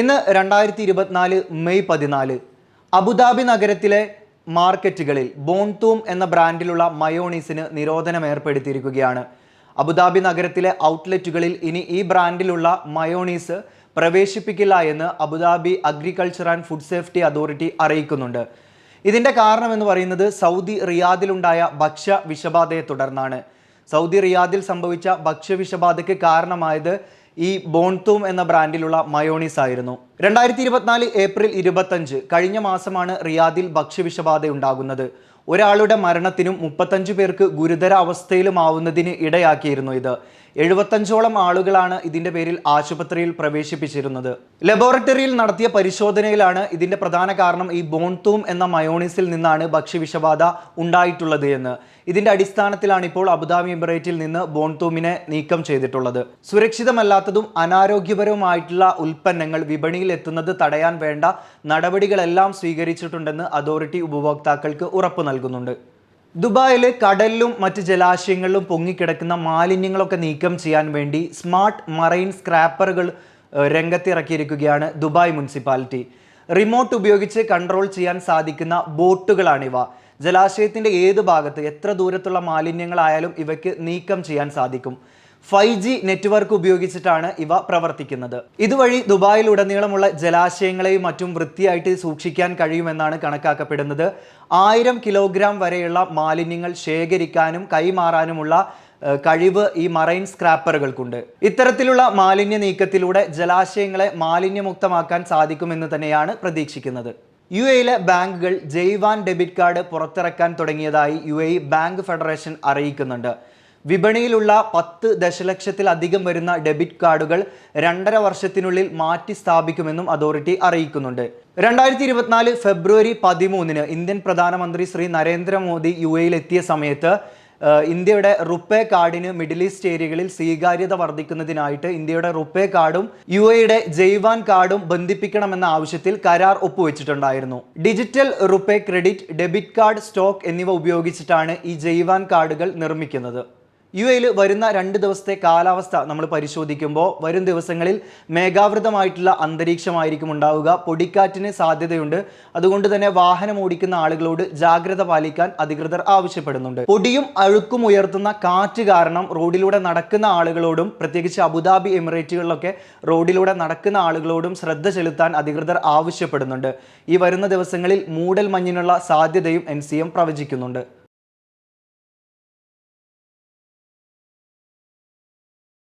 ഇന്ന് രണ്ടായിരത്തി ഇരുപത്തിനാല് മെയ് പതിനാല് അബുദാബി നഗരത്തിലെ മാർക്കറ്റുകളിൽ ബോൺതൂം എന്ന ബ്രാൻഡിലുള്ള മയോണീസിന് നിരോധനം ഏർപ്പെടുത്തിയിരിക്കുകയാണ് അബുദാബി നഗരത്തിലെ ഔട്ട്ലെറ്റുകളിൽ ഇനി ഈ ബ്രാൻഡിലുള്ള മയോണീസ് പ്രവേശിപ്പിക്കില്ല എന്ന് Abu Dhabi agriculture and food safety authority അറിയിക്കുന്നുണ്ട്. ഇതിന്റെ കാരണം എന്ന് പറയുന്നത് സൗദി റിയാദിലുണ്ടായ ഭക്ഷ്യ വിഷബാധയെ തുടർന്നാണ്. സൗദി റിയാദിൽ സംഭവിച്ച ഭക്ഷ്യ വിഷബാധയ്ക്ക് കാരണമായത് ഈ ബോൺതൂം എന്ന ബ്രാൻഡിലുള്ള മയോണീസ് ആയിരുന്നു. രണ്ടായിരത്തി ഇരുപത്തിനാല് ഏപ്രിൽ ഇരുപത്തഞ്ച് കഴിഞ്ഞ മാസമാണ് റിയാദിൽ ഭക്ഷ്യവിഷബാധ ഉണ്ടാകുന്നത് ഒരാളുടെ മരണത്തിനും മുപ്പത്തഞ്ച് പേർക്ക് ഗുരുതര അവസ്ഥയിലുമാവുന്നതിന് ഇടയാക്കിയിരുന്നു ഇത്. എഴുപത്തഞ്ചോളം ആളുകളാണ് ഇതിന്റെ പേരിൽ ആശുപത്രിയിൽ പ്രവേശിപ്പിച്ചിരുന്നത്. ലബോറട്ടറിയിൽ നടത്തിയ പരിശോധനയിലാണ് ഇതിന്റെ പ്രധാന കാരണം ഈ ബോൺതൂം എന്ന മയോണീസിൽ നിന്നാണ് ഭക്ഷ്യവിഷബാധ ഉണ്ടായിട്ടുള്ളത് എന്ന്. ഇതിന്റെ അടിസ്ഥാനത്തിലാണ് ഇപ്പോൾ അബുദാബി എമിറേറ്റിൽ നിന്ന് ബോൺതൂമിനെ നീക്കം ചെയ്തിട്ടുള്ളത്. സുരക്ഷിതമല്ലാത്തതും അനാരോഗ്യപരവുമായിട്ടുള്ള ഉൽപ്പന്നങ്ങൾ വിപണിയിൽ എത്തുന്നത് തടയാൻ വേണ്ട നടപടികളെല്ലാം സ്വീകരിച്ചിട്ടുണ്ടെന്ന് അതോറിറ്റി ഉപഭോക്താക്കൾക്ക് ഉറപ്പു നൽകുന്നുണ്ട്. ദുബായിൽ കടലിലും മറ്റ് ജലാശയങ്ങളിലും പൊങ്ങിക്കിടക്കുന്ന മാലിന്യങ്ങളൊക്കെ നീക്കം ചെയ്യാൻ വേണ്ടി സ്മാർട്ട് മറൈൻ സ്ക്രാപ്പറുകൾ രംഗത്തിറക്കിയിരിക്കുകയാണ് ദുബായ് മുനിസിപ്പാലിറ്റി. റിമോട്ട് ഉപയോഗിച്ച് കൺട്രോൾ ചെയ്യാൻ സാധിക്കുന്ന ബോട്ടുകളാണിവ. ജലാശയത്തിന്റെ ഏത് ഭാഗത്ത് എത്ര ദൂരത്തുള്ള മാലിന്യങ്ങളായാലും ഇവയ്ക്ക് നീക്കം ചെയ്യാൻ സാധിക്കും. ഫൈവ് ജി നെറ്റ്വർക്ക് ഉപയോഗിച്ചിട്ടാണ് ഇവ പ്രവർത്തിക്കുന്നത്. ഇതുവഴി ദുബായിലുടനീളമുള്ള ജലാശയങ്ങളെയും മറ്റും വൃത്തിയായിട്ട് സൂക്ഷിക്കാൻ കഴിയുമെന്നാണ് കണക്കാക്കപ്പെടുന്നത്. ആയിരം കിലോഗ്രാം വരെയുള്ള മാലിന്യങ്ങൾ ശേഖരിക്കാനും കൈമാറാനുമുള്ള കഴിവ് ഈ മറൈൻ സ്ക്രാപ്പറുകൾക്കുണ്ട്. ഇത്തരത്തിലുള്ള മാലിന്യ നീക്കത്തിലൂടെ ജലാശയങ്ങളെ മാലിന്യമുക്തമാക്കാൻ സാധിക്കുമെന്ന് തന്നെയാണ് പ്രതീക്ഷിക്കുന്നത്. യു എയിലെ ബാങ്കുകൾ ജയ്വാൻ ഡെബിറ്റ് കാർഡ് പുറത്തിറക്കാൻ തുടങ്ങിയതായി യു എ ബാങ്ക് ഫെഡറേഷൻ അറിയിക്കുന്നുണ്ട്. വിപണിയിലുള്ള പത്ത് ദശലക്ഷത്തിലധികം വരുന്ന ഡെബിറ്റ് കാർഡുകൾ രണ്ടര വർഷത്തിനുള്ളിൽ മാറ്റി സ്ഥാപിക്കുമെന്നും അതോറിറ്റി അറിയിക്കുന്നുണ്ട്. രണ്ടായിരത്തി ഇരുപത്തിനാല് ഫെബ്രുവരി പതിമൂന്നിന് ഇന്ത്യൻ പ്രധാനമന്ത്രി ശ്രീ നരേന്ദ്രമോദി യു എയിൽ എത്തിയ സമയത്ത് ഇന്ത്യയുടെ റുപ്പേ കാർഡിന് മിഡിൽ ഈസ്റ്റ് ഏരിയകളിൽ സ്വീകാര്യത വർദ്ധിക്കുന്നതിനായിട്ട് ഇന്ത്യയുടെ റുപ്പേ കാർഡും യു എയുടെ ജയ്വാൻ കാർഡും ബന്ധിപ്പിക്കണമെന്ന ആവശ്യത്തിൽ കരാർ ഒപ്പുവെച്ചിട്ടുണ്ടായിരുന്നു. Digital RuPay credit debit card stock എന്നിവ ഉപയോഗിച്ചിട്ടാണ് ഈ ജൈവാൻ കാർഡുകൾ നിർമ്മിക്കുന്നത്. യു എയിൽ വരുന്ന രണ്ട് ദിവസത്തെ കാലാവസ്ഥ നമ്മൾ പരിശോധിക്കുമ്പോൾ വരും ദിവസങ്ങളിൽ മേഘാവൃതമായിട്ടുള്ള അന്തരീക്ഷമായിരിക്കും ഉണ്ടാവുക. പൊടിക്കാറ്റിന് സാധ്യതയുണ്ട്. അതുകൊണ്ട് തന്നെ വാഹനം ഓടിക്കുന്ന ആളുകളോട് ജാഗ്രത പാലിക്കാൻ അധികൃതർ ആവശ്യപ്പെടുന്നുണ്ട്. പൊടിയും അഴുക്കും ഉയർത്തുന്ന കാറ്റ് കാരണം റോഡിലൂടെ നടക്കുന്ന ആളുകളോടും പ്രത്യേകിച്ച് അബുദാബി എമിറേറ്റുകളിലൊക്കെ റോഡിലൂടെ നടക്കുന്ന ആളുകളോടും ശ്രദ്ധ ചെലുത്താൻ അധികൃതർ ആവശ്യപ്പെടുന്നുണ്ട്. ഈ വരുന്ന ദിവസങ്ങളിൽ മൂടൽ മഞ്ഞിനുള്ള സാധ്യതയും എൻ പ്രവചിക്കുന്നുണ്ട്.